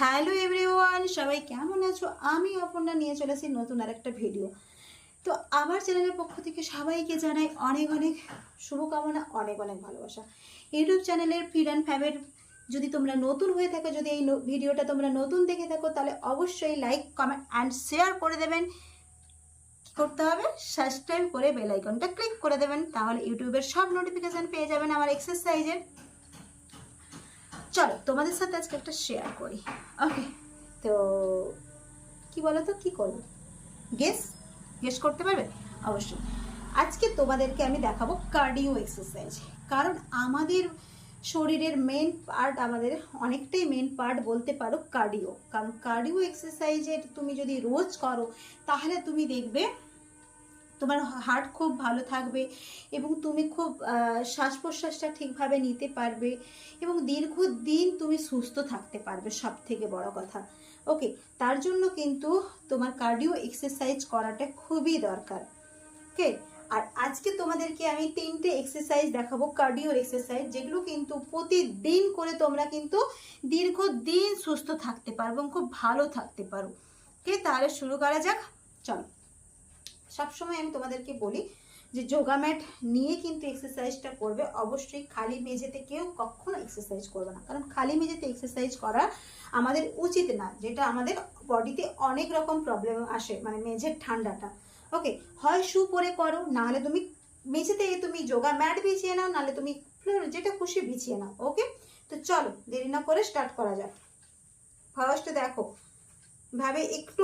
Hello everyone, সবাই কেমন আছো? আমি অপর্ণা, নিয়ে চলেছি নতুন আর একটা ভিডিও। তো আমার চ্যানেলের পক্ষ থেকে সবাইকে জানাই অনেক অনেক শুভকামনা, অনেক অনেক ভালোবাসা। ইউটিউব চ্যানেলের ফিড অ্যান্ড ফ্যাবের যদি তোমরা নতুন হয়ে থাকো, যদি এই ভিডিওটা তোমরা নতুন দেখে থাকো, তাহলে অবশ্যই লাইক কমেন্ট অ্যান্ড শেয়ার করে দেবেন। কি করতে হবে? সাবস্ক্রাইব করে বেল আইকনটা ক্লিক করে দেবেন, তাহলে ইউটিউবের সব নোটিফিকেশান পেয়ে যাবেন আমার এক্সারসাইজের চলো তোমাদের সাথে আজকে একটা শেয়ার করি। ওকে তো কি বলো তো কি করব? গেস গেস করতে পারবে? অবশ্যই। আজকে তোমাদেরকে আমি দেখাবো কার্ডিও এক্সারসাইজ কারণ আমাদের শরীরের মেন পার্ট আমাদের অনেকটাই মেন পার্ট বলতে পারো কার্ডিও কারণ কার্ডিও এক্সারসাইজের তুমি যদি রোজ করো তাহলে তুমি দেখবে তোমার হার্ট খুব ভালো থাকবে এবং তুমি খুব শ্বাস প্রশ্বাসটা ঠিকভাবে নিতে পারবে এবং দীর্ঘদিন তুমি সুস্থ থাকতে পারবে সব থেকে বড় কথা। ওকে তার জন্য কিন্তু তোমার কার্ডিও এক্সারসাইজ করাটা খুবই দরকার। ওকে আর আজকে তোমাদেরকে আমি তিনটে এক্সারসাইজ দেখাবো কার্ডিও এক্সারসাইজ যেগুলো কিন্তু প্রতিদিন করে তোমরা কিন্তু দীর্ঘদিন সুস্থ থাকতে পারো এবং খুব ভালো থাকতে পারো। ওকে তাহলে শুরু করা যাক, চলো। সবসময় আমি তোমাদেরকে বলি যে যোগা ম্যাট নিয়ে কিন্তু এক্সারসাইজটা করবে। অবশ্যই খালি মেঝেতে কেউ কখনো এক্সারসাইজ করবে না। কারণ খালি মেঝেতে এক্সারসাইজ করা আমাদের উচিত না, যেটা আমাদের বডিতে অনেক রকম প্রবলেম আসে মানে মেঝের ঠান্ডাটা। ওকে হয় শু পরে করো, নাহলে তুমি মেঝেতে তুমি যোগা ম্যাট বিছিয়ে নাও, নাহলে তুমি floor যেটা খুশি বিছিয়ে নাও। ওকে তো চলো, দেরি না করে স্টার্ট করা যাক। ফার্স্ট দেখো, ভাবে একটু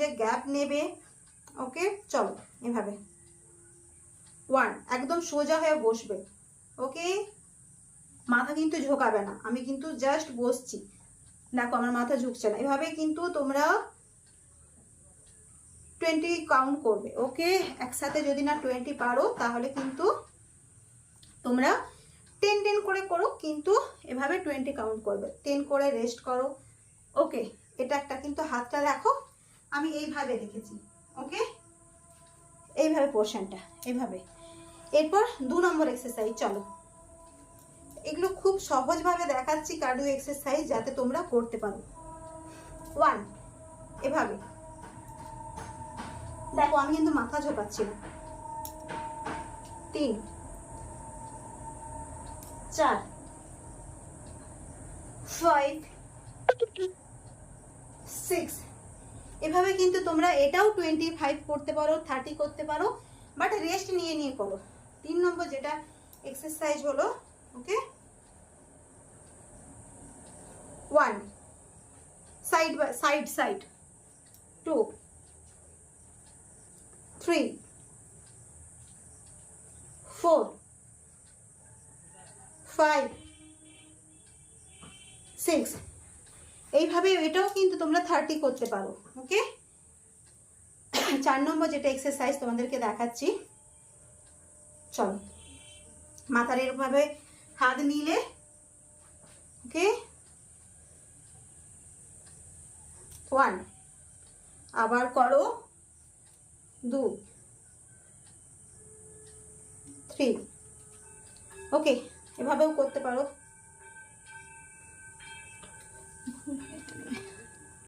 যে গ্যাপ নেবে। ওকে? চলো, এভাবে। ওয়ান, একদম সোজা হয়ে বসবে। ওকে? মাথা কিন্তু ঝোঁকাবে না। আমি কিন্তু জাস্ট বসছি। দেখো, আমার মাথা ঝুঁকছে না। এভাবে কিন্তু তোমরা টোয়েন্টি কাউন্ট করবে। ওকে? একসাথে যদি না টোয়েন্টি পারো, তাহলে কিন্তু তোমরা টেন টেন করে করো, কিন্তু এভাবে টোয়েন্টি কাউন্ট করবে। টেন করে রেস্ট করো। ওকে? এটা একটা কিন্তু হাতটা দেখো। আমি এইভাবে রেখেছি ওকে এইভাবে পোর্শনটা এইভাবে। এরপর দু নম্বর এক্সারসাইজ চলো। এগুলো খুব সহজভাবে দেখাচ্ছি কার্ডিও এক্সারসাইজ যাতে তোমরা করতে পারো। ওয়ান এভাবে। দেখো, আমি কিন্তু মাথা ঝোপাচ্ছি না। তিন, চার ফাইভ সিক্স এভাবে কিন্তু তোমরা এটাও টোয়েন্টি ফাইভ করতে পারো থার্টি করতে পারো বাট রেস্ট নিয়ে নিয়ে করো। তিন নম্বর যেটা এক্সারসাইজ হলো okay one side by side side two three four five six এইভাবে এটাও কিন্তু তোমরা থার্টি করতে পারো ওকে চার নম্বর যেটা এক্সারসাইজ তোমাদেরকে দেখাচ্ছি, চলো। মাথার এরভাবে হাত নিলে ওকে ওয়ান আবার করো, দু থ্রি ওকে এভাবেও করতে পারো।